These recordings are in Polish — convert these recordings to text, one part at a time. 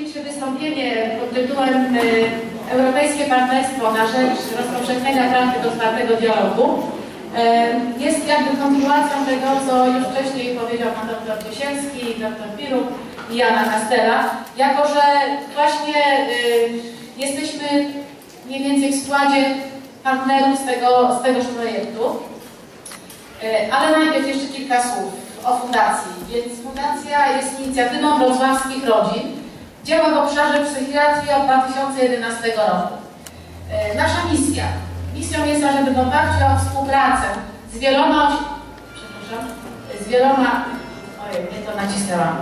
dzisiejsze wystąpienie pod tytułem y, Europejskie Partnerstwo na rzecz rozpowszechnienia praktyk otwartego dialogu y, jest jakby kontynuacją tego, co już wcześniej powiedział pan dr Ciesielski, dr Piruk i Jana Kastela, jako że właśnie y, jesteśmy mniej więcej w składzie partnerów z, tego, z tegoż projektu. Y, Ale najpierw jeszcze kilka słów o fundacji. Więc fundacja jest inicjatywą wrocławskich rodzin. Działa w obszarze psychiatrii od 2011 roku. E, Nasza misja. Misją jest, ażeby w oparciu o współpracę z wieloma, przepraszam, z wieloma, ojej, nie to nacisnęłam,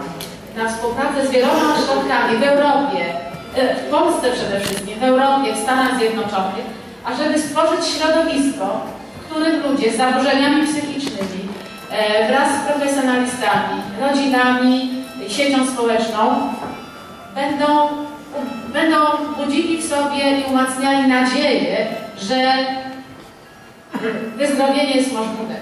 na współpracę z wieloma ośrodkami w Europie, e, w Polsce przede wszystkim, w Europie, w Stanach Zjednoczonych, ażeby stworzyć środowisko, w którym ludzie z zaburzeniami psychicznymi e, wraz z profesjonalistami, rodzinami, siecią społeczną będą, będą budzili w sobie i umacniali nadzieję, że wyzdrowienie jest możliwe.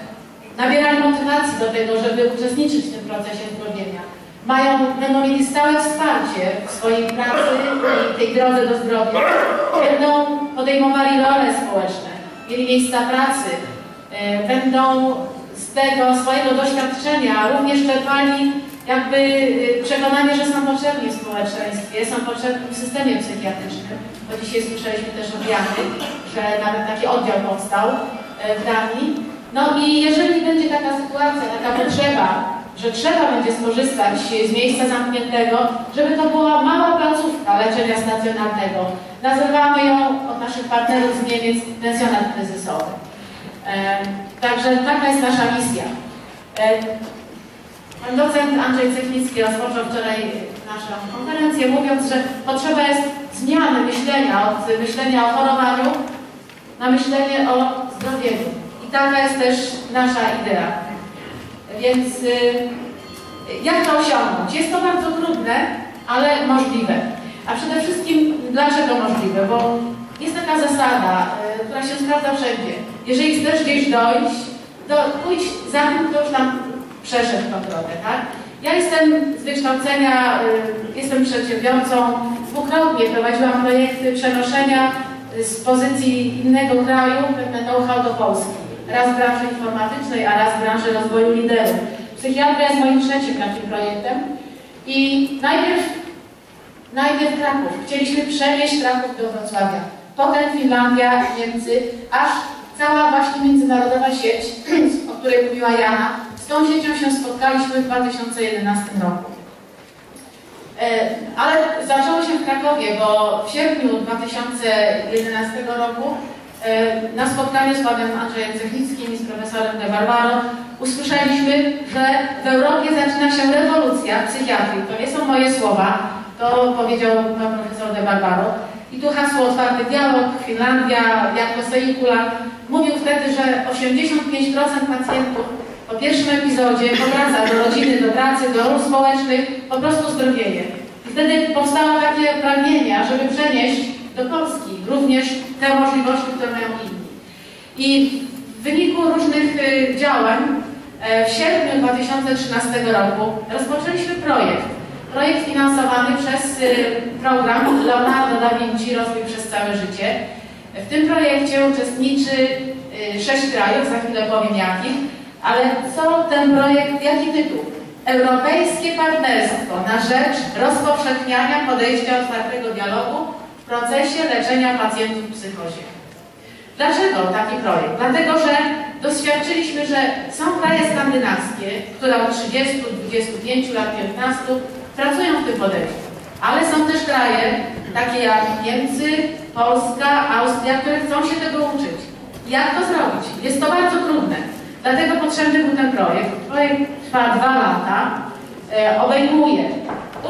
Nabierali motywacji do tego, żeby uczestniczyć w tym procesie zdrowienia. Mają, będą mieli stałe wsparcie w swojej pracy i tej drodze do zdrowia. Będą podejmowali role społeczne, mieli miejsca pracy, e, będą z tego swojego doświadczenia również czerpali jakby y, przekonanie, że są potrzebni w społeczeństwie, są potrzebni w systemie psychiatrycznym, bo dzisiaj słyszeliśmy też od Jany, że nawet taki oddział powstał e, w Danii. No i jeżeli będzie taka sytuacja, taka potrzeba, że trzeba będzie skorzystać z miejsca zamkniętego, żeby to była mała placówka leczenia stacjonarnego. Nazywamy ją od naszych partnerów z Niemiec pensjonat kryzysowy. Także taka jest nasza misja. Pan docent Andrzej Cechnicki rozpoczął wczoraj naszą konferencję mówiąc, że potrzeba jest zmiany myślenia od myślenia o chorowaniu na myślenie o zdrowieniu. I taka jest też nasza idea. Więc y, jak to osiągnąć? Jest to bardzo trudne, ale możliwe. A przede wszystkim dlaczego możliwe? Bo jest taka zasada, y, która się sprawdza wszędzie. Jeżeli chcesz gdzieś dojść, to pójdź za tym, kto już tam przeszedł tą drogę, tak? Ja jestem z wykształcenia, y, jestem przedsiębiorcą, dwukrotnie prowadziłam projekty przenoszenia z pozycji innego kraju pewne know-how do Polski. Raz w branży informatycznej, a raz w branży rozwoju liderów. Psychiatria jest moim trzecim takim projektem i najpierw, najpierw Kraków. Chcieliśmy przenieść Kraków do Wrocławia. Potem Finlandia, Niemcy, aż cała właśnie międzynarodowa sieć, o której mówiła Jana, z tą siecią się spotkaliśmy w 2011 roku. E, Ale zaczęło się w Krakowie, bo w sierpniu 2011 roku e, na spotkaniu z panem Andrzejem Cechnickim i z profesorem De Barbaro usłyszeliśmy, że w Europie zaczyna się rewolucja psychiatrii. To nie są moje słowa, to powiedział pan profesor De Barbaro. I tu hasło otwarty dialog, Finlandia, Jarko Seikula mówił wtedy, że 85% pacjentów po pierwszym epizodzie powraca do rodziny, do pracy, do ról społecznych, po prostu zdrowieje. I wtedy powstało takie pragnienie, żeby przenieść do Polski również te możliwości, które mają inni. I w wyniku różnych y, działań e, w sierpniu 2013 roku rozpoczęliśmy projekt. Projekt finansowany przez y, program Leonardo da Vinci Rozwój przez całe życie. W tym projekcie uczestniczy y, sześć krajów, za chwilę powiem jakich. Ale co ten projekt, jaki tytuł? Europejskie Partnerstwo na rzecz rozpowszechniania podejścia otwartego dialogu w procesie leczenia pacjentów w psychozie. Dlaczego taki projekt? Dlatego, że doświadczyliśmy, że są kraje skandynawskie, które od 30, 25 lat, 15 pracują w tym podejściu. Ale są też kraje, takie jak Niemcy, Polska, Austria, które chcą się tego uczyć. Jak to zrobić? Jest to bardzo trudne. Dlatego potrzebny był ten projekt. Projekt trwa dwa lata, e, obejmuje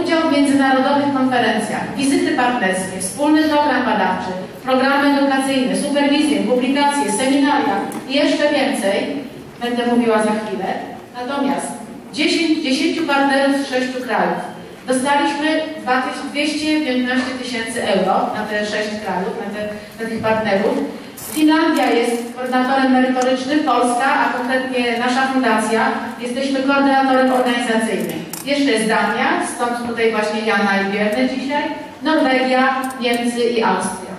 udział w międzynarodowych konferencjach, wizyty partnerskie, wspólny program badawczy, programy edukacyjne, superwizję, publikacje, seminaria i jeszcze więcej. Będę mówiła za chwilę. Natomiast 10, 10 partnerów z 6 krajów. Dostaliśmy 215 tysięcy euro na te 6 krajów, na, te, na tych partnerów. Finlandia jest koordynatorem merytorycznym, Polska, a konkretnie nasza fundacja, jesteśmy koordynatorem organizacyjnym. Jeszcze jest Dania, stąd tutaj właśnie Jana i Bierne dzisiaj, Norwegia, Niemcy i Austria.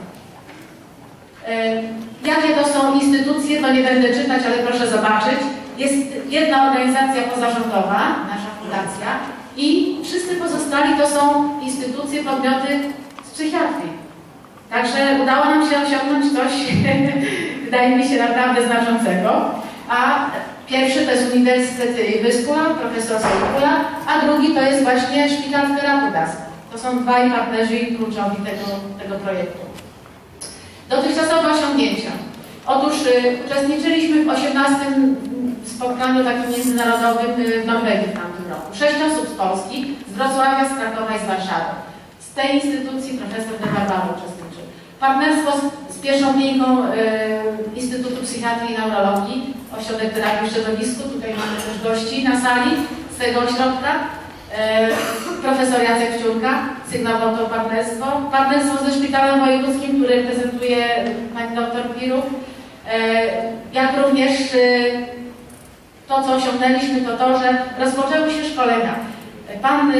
E, Jakie to są instytucje, to nie będę czytać, ale proszę zobaczyć. Jest jedna organizacja pozarządowa, nasza fundacja, i wszyscy pozostali to są instytucje, podmioty z psychiatrii. Także udało nam się osiągnąć coś, wydaje mi się, naprawdę znaczącego. A pierwszy to jest Uniwersytet Wyskula, profesor Sejkula, a drugi to jest właśnie Szpital Terapudas. To są dwaj partnerzy kluczowi tego, tego projektu. Dotychczasowe osiągnięcia. Otóż y, uczestniczyliśmy w 18 spotkaniu takim międzynarodowym y, w Norwegii w tamtym roku. Sześć osób z Polski, z Wrocławia, z Krakowa i z Warszawy. Z tej instytucji profesor De Barbaro uczestniczył. Partnerstwo z, z pierwszą linką y, Instytutu Psychiatrii i Neurologii, Ośrodek Terapii w Środowisku. Tutaj mamy też gości na sali z tego ośrodka. E, profesor Jacek Ciurka sygnował to partnerstwo. Partnerstwo ze Szpitalem Wojewódzkim, który reprezentuje pani doktor Pirów. E, jak również e, to, co osiągnęliśmy, to to, że rozpoczęły się szkolenia. Pan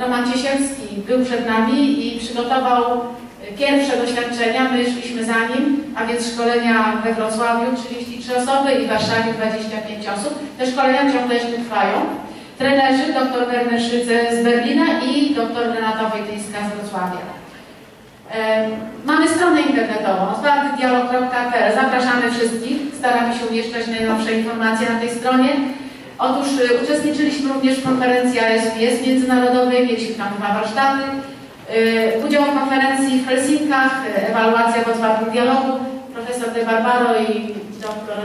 Roman Ciesielski był przed nami i przygotował pierwsze doświadczenia, my szliśmy za nim, a więc szkolenia we Wrocławiu 33 osoby i w Warszawie 25 osób. Te szkolenia ciągle jeszcze trwają. Trenerzy dr Werner Szyce z Berlina i dr Renata Wojtyńska z Wrocławia. Mamy stronę internetową otwartydialog.pl. Zapraszamy wszystkich. Staramy się umieszczać najnowsze informacje na tej stronie. Otóż y, uczestniczyliśmy również w konferencji ASBS międzynarodowej, mieliśmy tam dwa warsztaty. Y, udział w konferencji w Helsinkach, y, ewaluacja w otwartym dialogu. Profesor De Barbaro i dr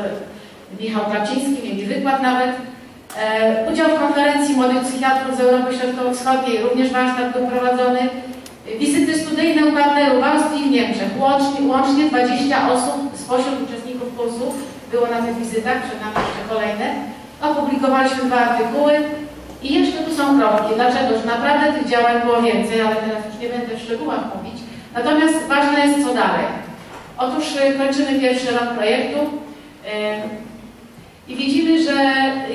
Michał Kaczyński mieli wykład nawet. E, udział w konferencji młodych psychiatrów z Europy Środkowo-Wschodniej, również warsztat był prowadzony. Wizyty studyjne u partnerów w Austrii i w Niemczech. Łącznie, łącznie 20 osób spośród uczestników kursu było na tych wizytach, przed nami jeszcze kolejne. Opublikowaliśmy dwa artykuły i jeszcze tu są kropki. Dlaczego? Że naprawdę tych działań było więcej, ale teraz już nie będę w szczegółach mówić. Natomiast ważne jest co dalej. Otóż y, kończymy pierwszy rok projektu. I widzimy, że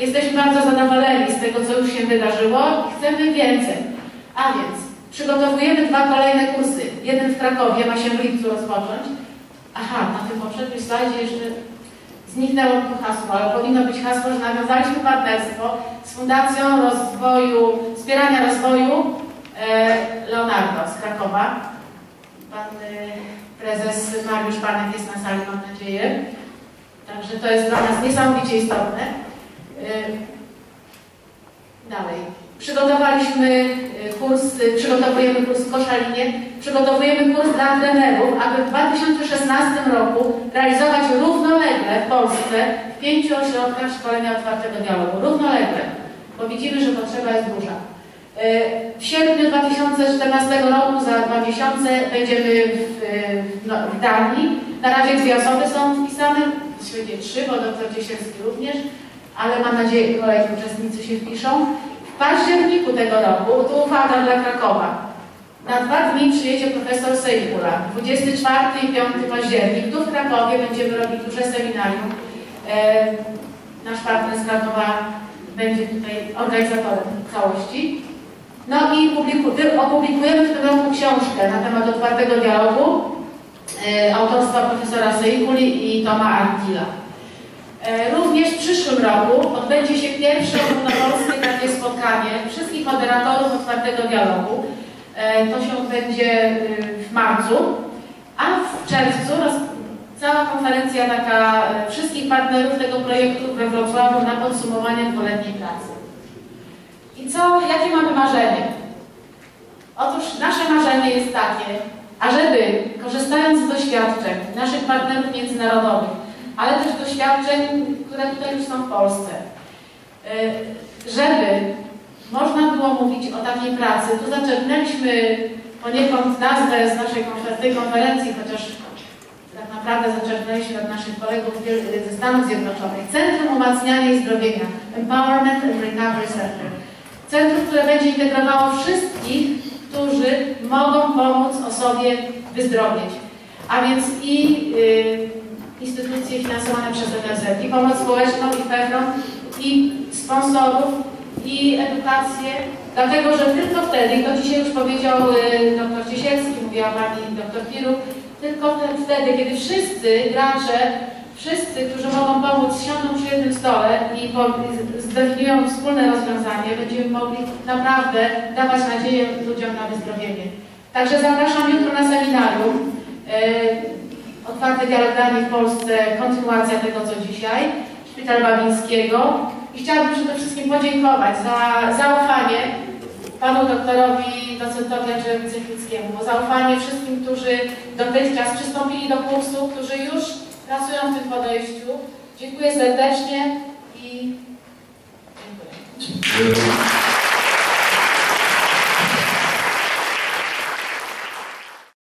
jesteśmy bardzo zadowoleni z tego, co już się wydarzyło i chcemy więcej. A więc przygotowujemy dwa kolejne kursy. Jeden w Krakowie ma się w lipcu rozpocząć. Aha, na tym poprzednim slajdzie jeszcze zniknęło to hasło, ale powinno być hasło, że nawiązaliśmy partnerstwo z Fundacją Rozwoju, Wspierania Rozwoju e, Leonardo z Krakowa. Pan e, prezes Mariusz Panek jest na sali, mam nadzieję. Także to jest dla nas niesamowicie istotne. Dalej. Przygotowaliśmy kurs, przygotowujemy kurs w Koszalinie, przygotowujemy kurs dla trenerów, aby w 2016 roku realizować Polsce w pięciu ośrodkach szkolenia otwartego dialogu. Równolegle, bo widzimy, że potrzeba jest duża. Y, w sierpniu 2014 roku, za dwa miesiące, będziemy w, no, w Danii. Na razie dwie osoby są wpisane, świecie trzy, bo doktor Ciesielski również, ale mam nadzieję, że kolejni uczestnicy się wpiszą. W październiku tego roku, tu uwaga dla Krakowa, na dwa dni przyjedzie profesor Sejkula. 24 i 5 październik. Tu w Krakowie będziemy robić duże seminarium. E, nasz partner z Krakowa będzie tutaj organizatorem całości. No i opublikujemy w tym roku książkę na temat otwartego dialogu E, autorstwa profesora Sejkuli i Toma Artila. E, również w przyszłym roku odbędzie się pierwsze ogólnopolskie takie spotkanie wszystkich moderatorów otwartego dialogu. To się odbędzie w marcu, a w czerwcu cała konferencja taka wszystkich partnerów tego projektu we Wrocławiu na podsumowanie dwuletniej pracy. I co, jakie mamy marzenie? Otóż nasze marzenie jest takie, ażeby korzystając z doświadczeń naszych partnerów międzynarodowych, ale też doświadczeń, które tutaj już są w Polsce, y, żeby można było mówić o takiej pracy. Tu zaczerpnęliśmy poniekąd nazwę z naszej konferencji, chociaż naprawdę zaczerpnęliśmy od naszych kolegów ze Stanów Zjednoczonych. Centrum Umacniania i Zdrowienia, Empowerment and Recovery Center. Centrum, które będzie integrowało wszystkich, którzy mogą pomóc osobie wyzdrowieć. A więc i y, instytucje finansowane przez NFZ, i pomoc społeczną, i PFRON, i sponsorów, i edukację, dlatego że tylko wtedy, i to dzisiaj już powiedział y, dr Ciesielski, mówiła pani dr Piru, tylko wtedy- kiedy wszyscy gracze, wszyscy, którzy mogą pomóc, siądą przy jednym stole i zdefiniują wspólne rozwiązanie, będziemy mogli naprawdę dawać nadzieję ludziom na wyzdrowienie. Także zapraszam jutro na seminarium. y, Otwarty w Polsce, kontynuacja tego, co dzisiaj, Szpital Babińskiego. I chciałabym przede wszystkim podziękować za zaufanie panu doktorowi, docentowi Andrzejowi Cechlickiemu, bo zaufanie wszystkim, którzy dotychczas przystąpili do kursu, którzy już pracują w tym podejściu. Dziękuję serdecznie i. Dziękuję.